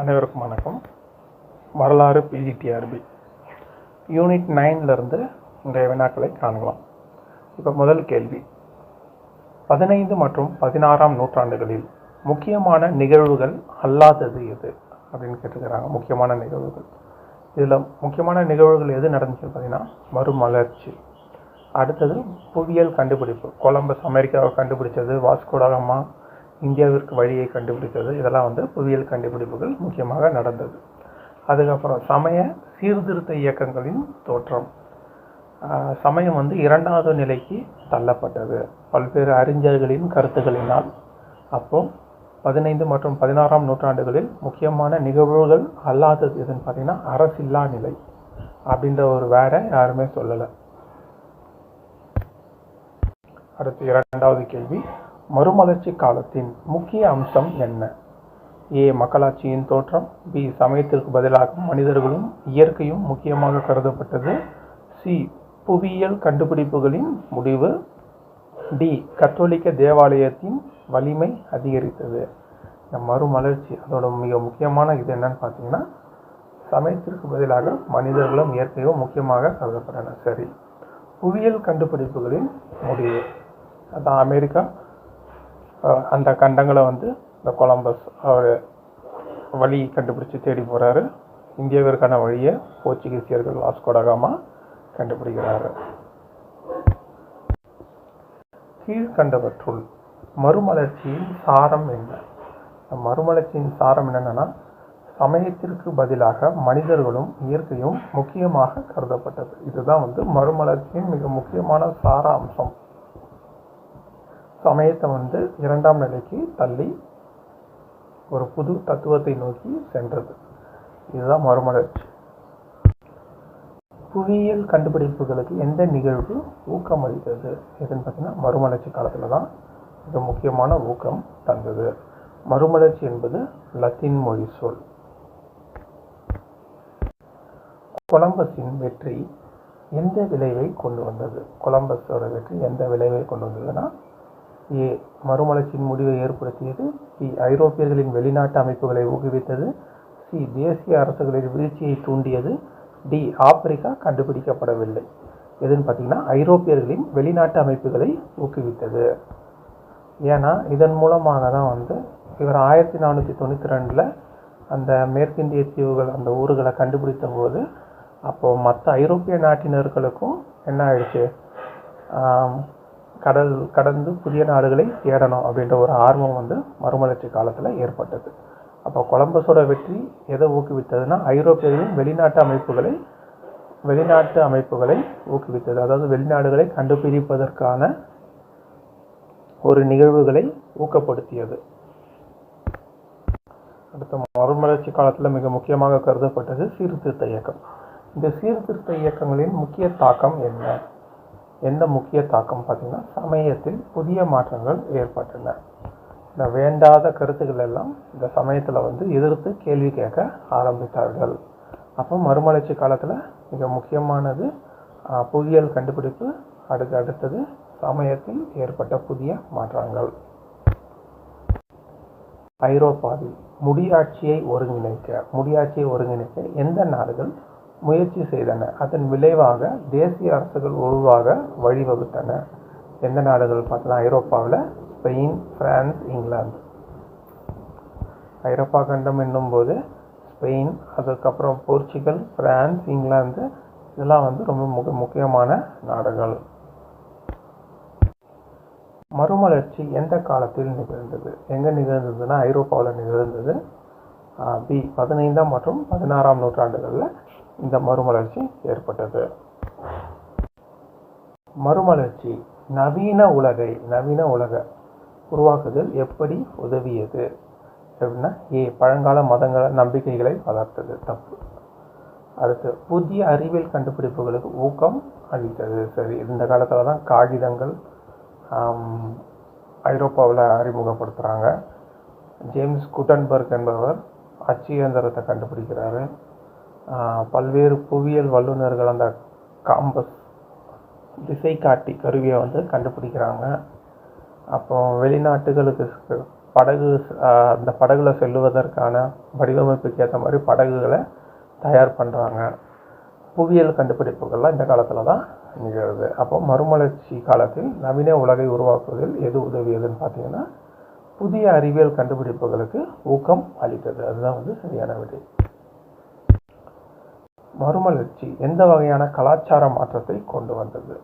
அனைவருக்கும் வணக்கம். வரலாறு பிஜிடிஆர்பி யூனிட் நைன்லேருந்து இன்றைய வினாக்களை காணலாம். இப்போ முதல் கேள்வி. பதினைந்து மற்றும் பதினாறாம் நூற்றாண்டுகளில் முக்கியமான நிகழ்வுகள் அல்லாதது எது? அப்படின்னு கேட்டுக்கிறாங்க முக்கியமான நிகழ்வுகள். இதில் முக்கியமான நிகழ்வுகள் எது நடந்துச்சு பார்த்தீங்கன்னா மறுமலர்ச்சி. அடுத்தது புவியியல் கண்டுபிடிப்பு. கொலம்பஸ் அமெரிக்காவை கண்டுபிடிச்சது வாஸ்கோடாகமா இந்தியாவிற்கு வழியை கண்டுபிடித்தது. இதெல்லாம் வந்து புவியியல் கண்டுபிடிப்புகள் முக்கியமாக நடந்தது. அதுக்கப்புறம் சமய சீர்திருத்த இயக்கங்களின் தோற்றம். சமயம் வந்து இரண்டாவது நிலைக்கு தள்ளப்பட்டது. பல்வேறு அறிஞர்களின் கருத்துக்களினால். அப்போ பதினைந்து மற்றும் பதினாறாம் நூற்றாண்டுகளில் முக்கியமான நிகழ்வுகள் அல்லாதது எதுன்னு பார்த்தீங்கன்னா அரசில்லா நிலை அப்படின்ற ஒரு வேடை யாருமே சொல்லலை. அடுத்து இரண்டாவது கேள்வி. மறுமலர்ச்சி காலத்தின் முக்கிய அம்சம் என்ன? ஏ. மக்களாட்சியின் தோற்றம் பி. சமயத்திற்கு பதிலாக மனிதர்களும் இயற்கையும் முக்கியமாக கருதப்பட்டது சி. புவியியல் கண்டுபிடிப்புகளின் முடிவு டி. கத்தோலிக்க தேவாலயத்தின் வலிமை அதிகரித்தது. இந்த மறுமலர்ச்சி அதோட மிக முக்கியமான இது என்னன்னு பார்த்தீங்கன்னா சமயத்திற்கு பதிலாக மனிதர்களும் இயற்கையும் முக்கியமாக கருதப்பட்டன. சரி. புவியியல் கண்டுபிடிப்புகளின் முடிவு. அதான் அமெரிக்கா. அந்த கண்டங்களை வந்து இந்த கொலம்பஸ் அவர் வழி கண்டுபிடிச்சி தேடி போகிறாரு இந்தியாவிற்கான வழியை போர்ச்சுகீசியர்கள் வாஸ்கோடகாமா கண்டுபிடிக்கிறாரு. கீழ்கண்டவற்றுள் மறுமலர்ச்சியின் சாரம் என்ன? மறுமலர்ச்சியின் சாரம் என்னென்னா சமயத்திற்கு பதிலாக மனிதர்களும் இயற்கையும் முக்கியமாக கருதப்பட்டது. இதுதான் வந்து மறுமலர்ச்சியின் மிக முக்கியமான சார அம்சம். சமயத்தை வந்து இரண்டாம் நிலைக்கு தள்ளி ஒரு புது தத்துவத்தை நோக்கி சென்றது. இதுதான் மறுமலர்ச்சி புவியியல் கண்டுபிடிப்புகளுக்கு எந்த நிகழ்வு ஊக்கம் அளித்தது எதுன்னு பார்த்தீங்கன்னா மறுமலர்ச்சி காலத்தில் தான் மிக முக்கியமான ஊக்கம் தந்தது. மறுமலர்ச்சி என்பது லத்தீன் மொழி சொல். கொலம்பஸின் வெற்றி எந்த விளைவை கொண்டு வந்தது? கொலம்பஸோட வெற்றி எந்த விளைவை கொண்டு வந்ததுன்னா ஏ மறுமலர்ச்சியின் முடிவை ஏற்படுத்தியது. பி ஐரோப்பியர்களின் வெளிநாட்டு அமைப்புகளை ஊக்குவித்தது. சி தேசிய அரசுகளின் வீழ்ச்சியை தூண்டியது. டி ஆப்பிரிக்கா கண்டுபிடிக்கப்படவில்லை. எதுன்னு பார்த்தீங்கன்னா ஐரோப்பியர்களின் வெளிநாட்டு அமைப்புகளை ஊக்குவித்தது. ஏன்னா இதன் மூலமாக தான் வந்து இவர் ஆயிரத்தி நானூற்றி தொண்ணூற்றி ரெண்டில் அந்த மேற்கிந்திய தீவுகள் அந்த ஊர்களை கண்டுபிடித்த போது அப்போது மற்ற ஐரோப்பிய நாட்டினர்களுக்கும் என்ன ஆயிடுச்சு? கடல் கடந்து புதிய நாடுகளை தேடணும் அப்படின்ற ஒரு ஆர்வம் வந்து மறுமலர்ச்சி காலத்தில் ஏற்பட்டது. அப்போ கொலம்பஸோட வெற்றி எதை ஊக்குவித்ததுன்னா ஐரோப்பியர்களின் வெளிநாட்டு அமைப்புகளை வெளிநாட்டு அமைப்புகளை ஊக்குவித்தது. அதாவது வெளிநாடுகளை கண்டுபிடிப்பதற்கான ஒரு நிகழ்வுகளை ஊக்கப்படுத்தியது. அடுத்த மறுமலர்ச்சி காலத்தில் மிக முக்கியமாக கருதப்பட்டது சீர்திருத்த இயக்கம். இந்த சீர்திருத்த இயக்கங்களின் முக்கிய தாக்கம் என்ன? எந்த முக்கிய தாக்கம் பார்த்தீங்கன்னா சமயத்தில் புதிய மாற்றங்கள் ஏற்பட்டன. இந்த வேண்டாத கருத்துக்கள் எல்லாம் இந்த சமயத்தில் வந்து எதிர்த்து கேள்வி கேட்க ஆரம்பித்தார்கள். அப்போ மறுமலர்ச்சி காலத்தில் மிக முக்கியமானது புவியியல் கண்டுபிடிப்பு அடுத்து அடுத்தது சமயத்தில் ஏற்பட்ட புதிய மாற்றங்கள். ஐரோப்பாவில் முடியாட்சியை ஒருங்கிணைக்க முடியாட்சியை ஒருங்கிணைக்க எந்த நாடுகள் முயற்சி செய்தன. அதன் விளைவாக தேசிய அரசுகள் உருவாக வழிவகுத்தன. எந்த நாடுகள் பார்த்தோன்னா ஐரோப்பாவில்? Spain France England. ஐரோப்பா கண்டம் என்னும்போது ஸ்பெயின் அதுக்கப்புறம் போர்ச்சுகல் பிரான்ஸ் இங்கிலாந்து. இதெல்லாம் வந்து ரொம்ப முக முக்கியமான நாடுகள். மறுமலர்ச்சி எந்த காலத்தில் நிகழ்ந்தது? எங்கே நிகழ்ந்ததுன்னா ஐரோப்பாவில் நிகழ்ந்தது பி பதினைந்தாம் மற்றும் பதினாறாம் நூற்றாண்டுகளில். இந்த மறுமலர்ச்சி ஏற்பட்டது. மறுமலர்ச்சி நவீன உலகை நவீன உலக உருவாக்குதல் எப்படி உதவியது? அப்படின்னா ஏ பழங்கால மதங்கள நம்பிக்கைகளை வளர்த்தது. தப்பு. அடுத்து புதிய அறிவியல் கண்டுபிடிப்புகளுக்கு ஊக்கம் அளித்தது. சரி இந்த காலத்தில் தான் காகிதங்கள் ஐரோப்பாவில் அறிமுகப்படுத்துகிறாங்க ஜேம்ஸ் குட்டன்பர்க் என்பவர் அச்சு இயந்திரத்தை கண்டுபிடிக்கிறாரு. பல்வேறு புவியியல் வல்லுநர்கள் அந்த காம்பஸ் திசை காட்டி கருவியை வந்து கண்டுபிடிக்கிறாங்க. அப்போ வெளிநாட்டுகளுக்கு படகு அந்த படகுல செல்லுவதற்கான வடிவமைப்புக்கு ஏற்ற மாதிரி படகுகளை தயார் பண்ணுறாங்க புவியியல் கண்டுபிடிப்புகள்லாம் இந்த காலத்தில் தான் நிகழ்வு அப்போ மறுமலர்ச்சி காலத்தில் நவீன உலகை உருவாக்குவதில் எது உதவியதுன்னு பார்த்தீங்கன்னா புதிய அறிவியல் கண்டுபிடிப்புகளுக்கு ஊக்கம் அளித்தது. அதுதான் வந்து சரியான விடை. மறுமலர்ச்சி எந்த வகையான கலாச்சார மாற்றத்தை கொண்டு வந்தது?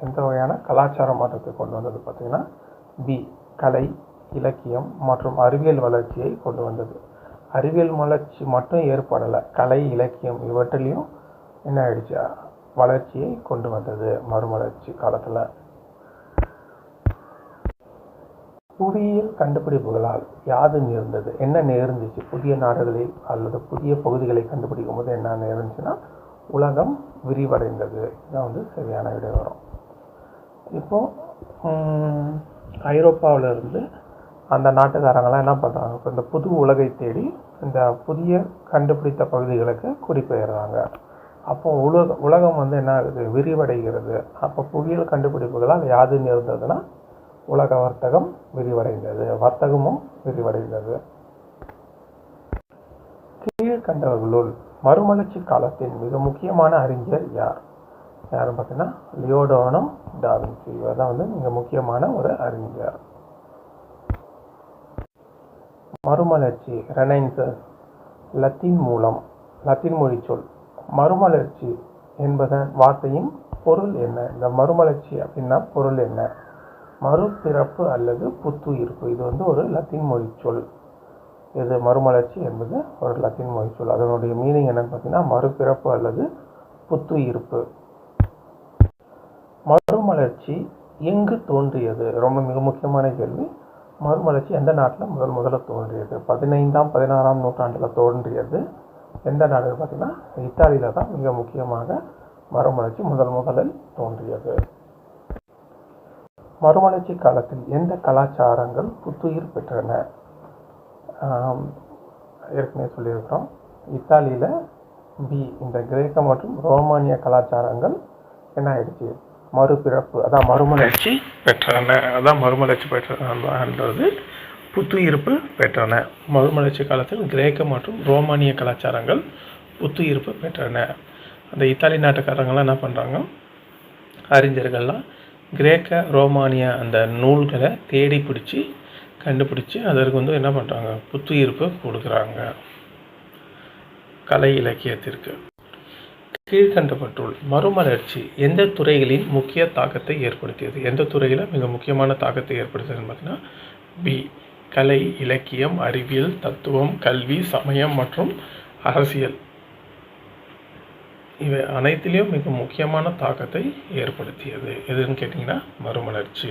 எந்த வகையான கலாச்சார மாற்றத்தை கொண்டு வந்தது பார்த்திங்கன்னா பி கலை இலக்கியம் மற்றும் அறிவியல் வளர்ச்சியை கொண்டு வந்தது. அறிவியல் வளர்ச்சி மட்டும் ஏற்படலை. கலை இலக்கியம் இவற்றிலையும் என்ன ஆயிடுச்சு? வளர்ச்சியை கொண்டு வந்தது மறுமலர்ச்சி காலத்தில். புவியியல் கண்டுபிடிப்புகளால் யாது நேர்ந்தது? என்ன நேர்ந்துச்சு? புதிய நாடுகளில் அல்லது புதிய பகுதிகளை கண்டுபிடிக்கும் போது என்ன நேர்ந்துச்சுன்னா உலகம் விரிவடைந்தது. இதுதான் வந்து சரியான விடை வரும் இப்போ ஐரோப்பாவிலிருந்து இருந்து அந்த நாட்டுக்காரங்களாம் என்ன பண்ணுறாங்க இப்போ இந்த புது உலகை தேடி இந்த புதிய கண்டுபிடித்த பகுதிகளுக்கு குடிபெயர்றாங்க அப்போ உலக உலகம் வந்து என்ன ஆகுது? விரிவடைகிறது. அப்போ புவியியல் கண்டுபிடிப்புகளால் யாது நேர்ந்ததுன்னா உலக வர்த்தகம் விரிவடைந்தது. வர்த்தகமும் விரிவடைந்தது. கீழ்கண்டவர்களுள் மறுமலர்ச்சி காலத்தின் மிக முக்கியமான அறிஞர் யார்? யாரும் பார்த்தீங்கன்னா லியோடோனம் டாவின்சி இவர் தான் வந்து மிக முக்கியமான ஒரு அறிஞர். மறுமலர்ச்சி ரெனைன்சஸ் லத்தீன் மூலம் லத்தீன் மொழி சொல். மறுமலர்ச்சி என்பதன் வார்த்தையின் பொருள் என்ன? இந்த மறுமலர்ச்சி அப்படின்னா பொருள் என்ன? மறுபிறப்பு அல்லது புத்துயிர்ப்பு. இது வந்து ஒரு லத்தீன் மொழி சொல். இது மறுமலர்ச்சி என்பது ஒரு லத்தீன் மொழி சொல். அதனுடைய மீனிங் என்னன்னு பார்த்தீங்கன்னா மறுபிறப்பு அல்லது புத்துயிர்ப்பு. மறுமலர்ச்சி எங்கு தோன்றியது? ரொம்ப மிக முக்கியமான கேள்வி. மறுமலர்ச்சி எந்த நாட்டில் முதல் முதல்ல தோன்றியது? பதினைந்தாம் பதினாறாம் நூற்றாண்டில் தோன்றியது. எந்த நாடு? பார்த்தீங்கன்னா இத்தாலியில் தான் மிக முக்கியமாக மறுமலர்ச்சி முதல் முதலில் தோன்றியது. மறுமலர்ச்சி காலத்தில் எந்த கலாச்சாரங்கள் புத்துயிர் பெற்றன? ஏற்கனவே சொல்லியிருக்கிறோம். இத்தாலியில் பி இந்த கிரேக்க மற்றும் ரோமானிய கலாச்சாரங்கள் என்ன ஆயிடுச்சு? மறுபிறப்பு அதான் மறுமலர்ச்சி பெற்றன அதான் மறுமலர்ச்சி பெற்றன்றது புத்துயிர்ப்பு பெற்றன. மறுமலர்ச்சி காலத்தில் கிரேக்க மற்றும் ரோமானிய கலாச்சாரங்கள் புத்துயிர்ப்பு பெற்றன. அந்த இத்தாலி நாட்டுக்காரங்களாம் என்ன பண்ணுறாங்க அறிஞர்கள்லாம் கிரேக்க ரோமானிய அந்த நூல்களை தேடி பிடிச்சி கண்டுபிடிச்சி அதற்கு வந்து என்ன பண்ணுறாங்க புத்துயிர்ப்பு கொடுக்குறாங்க. கலை இலக்கியத்திற்கு. கீழ்கண்டவற்றுள் மறுமலர்ச்சி எந்த துறைகளின் முக்கிய தாக்கத்தை ஏற்படுத்தியது? எந்த துறையில் மிக முக்கியமான தாக்கத்தை ஏற்படுத்தியதுன்னு பார்த்தீங்கன்னா பி. கலை இலக்கியம் அறிவியல் தத்துவம் கல்வி சமயம் மற்றும் அரசியல். இவை அனைத்திலையும் மிக முக்கியமான தாக்கத்தை ஏற்படுத்தியது. எதுன்னு கேட்டிங்கன்னா மறுமலர்ச்சி.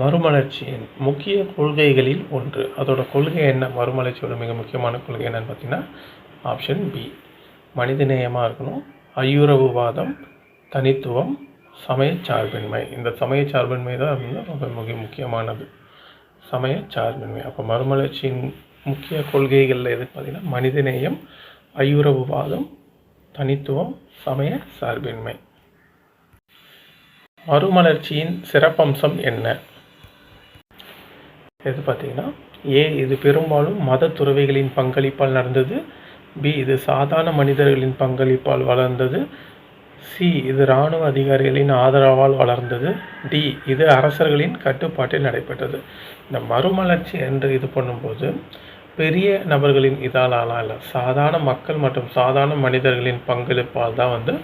மறுமலர்ச்சியின் முக்கிய கொள்கைகளில் ஒன்று. அதோட கொள்கை என்ன? மறுமலர்ச்சியோட மிக முக்கியமான கொள்கை என்னன்னு பார்த்தீங்கன்னா ஆப்ஷன் பி மனிதநேயமாக இருக்கணும். ஐயுறவுவாதம் தனித்துவம் சமய சார்பின்மை இந்த சமய சார்பின்மை தான் வந்து ரொம்ப மிக முக்கியமானது. சமய சார்பின்மை அப்போ மறுமலர்ச்சியின் முக்கிய கொள்கைகளில் எது பார்த்தீங்கன்னா மனிதநேயம் ஐயுறவுவாதம் தனித்துவம் சமய சார்பின்மை. மறுமலர்ச்சியின் சிறப்பம்சம் என்ன? எது பார்த்தீங்கன்னா ஏ இது பெரும்பாலும் மத துறவிகளின் பங்களிப்பால் நடந்தது. பி இது சாதாரண மனிதர்களின் பங்களிப்பால் வளர்ந்தது. சி இது இராணுவ அதிகாரிகளின் ஆதரவால் வளர்ந்தது. டி இது அரசர்களின் கட்டுப்பாட்டில் நடைபெற்றது. இந்த மறுமலர்ச்சி என்று இது பண்ணும்போது பெரிய நபர்களின் இதாலலாம் இல்லை சாதாரண மக்கள் மற்றும் சாதாரண மனிதர்களின் பங்களிப்பால் தான் வந்து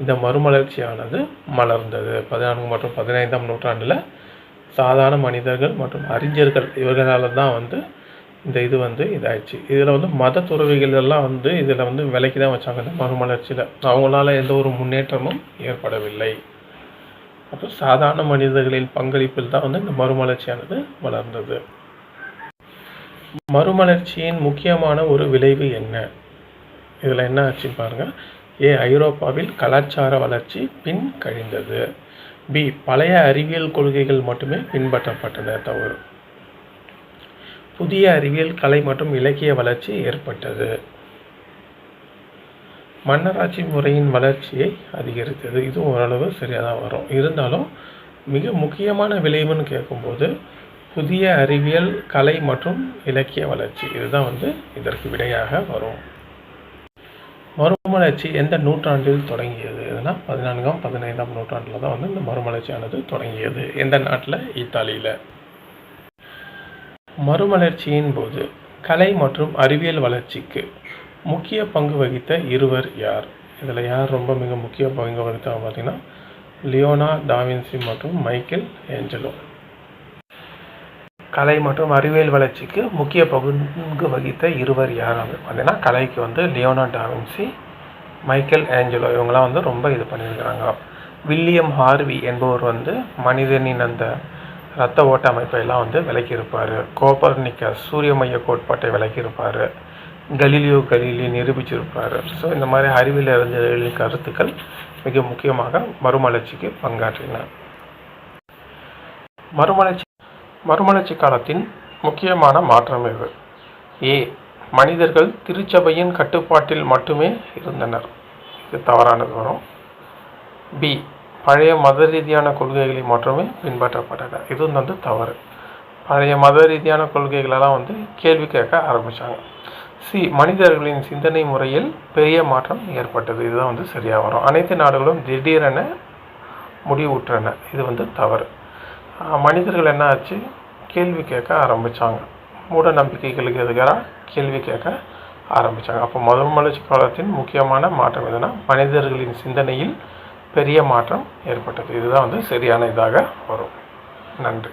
இந்த மறுமலர்ச்சியானது மலர்ந்தது. பதினான்கு மற்றும் பதினைந்தாம் நூற்றாண்டில் சாதாரண மனிதர்கள் மற்றும் அறிஞர்கள் இவர்களால் தான் வந்து இந்த இது வந்து இதாயிடுச்சு. இதில் வந்து மத துறவிகள் எல்லாம் வந்து இதில் வந்து விலைக்கு தான் வச்சாங்க இந்த மறுமலர்ச்சியில். அவங்களால எந்த ஒரு முன்னேற்றமும் ஏற்படவில்லை. அப்புறம் சாதாரண மனிதர்களின் பங்களிப்பில் தான் வந்து இந்த மறுமலர்ச்சியானது வளர்ந்தது. மறுமலர்ச்சியின் முக்கியமான ஒரு விளைவு என்ன? இதில் என்ன ஆச்சுன்னு பாருங்கள் ஏ ஐரோப்பாவில் கலாச்சார வளர்ச்சி பின் கழிந்தது பி பழைய அறிவியல் கொள்கைகள் மட்டுமே பின்பற்றப்பட்டன தவிர புதிய அறிவியல் கலை மற்றும் இலக்கிய வளர்ச்சி ஏற்பட்டது. மன்னராட்சி முறையின் வளர்ச்சியை அதிகரித்தது. இதுவும் ஓரளவு சரியாக தான் வரும். இருந்தாலும் மிக முக்கியமான விளைவுன்னு கேட்கும்போது புதிய அறிவியல் கலை மற்றும் இலக்கிய வளர்ச்சி. இதுதான் வந்து இதற்கு விடையாக வரும். மறுமலர்ச்சி எந்த நூற்றாண்டில் தொடங்கியது? எதுனா பதினான்காம் பதினைந்தாம் நூற்றாண்டில் தான் வந்து இந்த மறுமலர்ச்சியானது தொடங்கியது. எந்த நாட்டில்? இத்தாலியில். மறுமலர்ச்சியின் போது கலை மற்றும் அறிவியல் வளர்ச்சிக்கு முக்கிய பங்கு வகித்த இருவர் யார்? இதில் யார் ரொம்ப மிக முக்கிய பங்கு வகித்தாங்க பார்த்தீங்கன்னா லியோனா டாவின்சி மற்றும் மைக்கேல் ஏஞ்சலோ. கலை மற்றும் அறிவியல் வளர்ச்சிக்கு முக்கிய பங்கு வகித்த இருவர் யார் அப்படின்னு பார்த்தீங்கன்னா கலைக்கு வந்து லியோனா டாவின்சி மைக்கேல் ஏஞ்சலோ இவங்களாம் வந்து ரொம்ப இது பண்ணியிருக்கிறாங்க. வில்லியம் ஹார்வி என்பவர் வந்து மனிதனின் அந்த இரத்த ஓட்ட அமைப்பை எல்லாம் வந்து விளக்கியிருப்பார். கோப்பர்னிக்கஸ் சூரிய மைய கோட்பாட்டை விளக்கியிருப்பார். கலீலியோ கலீலி நிரூபிச்சிருப்பார். ஸோ இந்த மாதிரி அறிவியல் அறிஞர்களின் கருத்துக்கள் மிக முக்கியமாக மறுமலர்ச்சிக்கு பங்காற்றின. மறுமலர்ச்சி மறுமலர்ச்சி காலத்தின் முக்கியமான மாற்றம் இது. ஏ. மனிதர்கள் திருச்சபையின் கட்டுப்பாட்டில் மட்டுமே இருந்தனர். இது தவறானது வரும். பி. பழைய மத ரீதியான கொள்கைகளை மட்டுமே பின்பற்றப்பட்டன. இது வந்து தவறு. பழைய மத ரீதியான கொள்கைகளெல்லாம் வந்து கேள்வி கேட்க ஆரம்பித்தாங்க சி. மனிதர்களின் சிந்தனை முறையில் பெரிய மாற்றம் ஏற்பட்டது. இதுதான் வந்து சரியாக வரும். அனைத்து நாடுகளும் திடீரென முடிவுற்றன. இது வந்து தவறு. மனிதர்கள் என்ன ஆச்சு கேள்வி கேட்க ஆரம்பித்தாங்க மூட நம்பிக்கைகளுக்கு எதிராக கேள்வி கேட்க ஆரம்பித்தாங்க அப்போ முதல் மலர்ச்சி காலத்தின் முக்கியமான மாற்றம் எதுனா மனிதர்களின் சிந்தனையில் பெரிய மாற்றம் ஏற்பட்டது. இதுதான் வந்து சரியான இதாக வரும். நன்றி.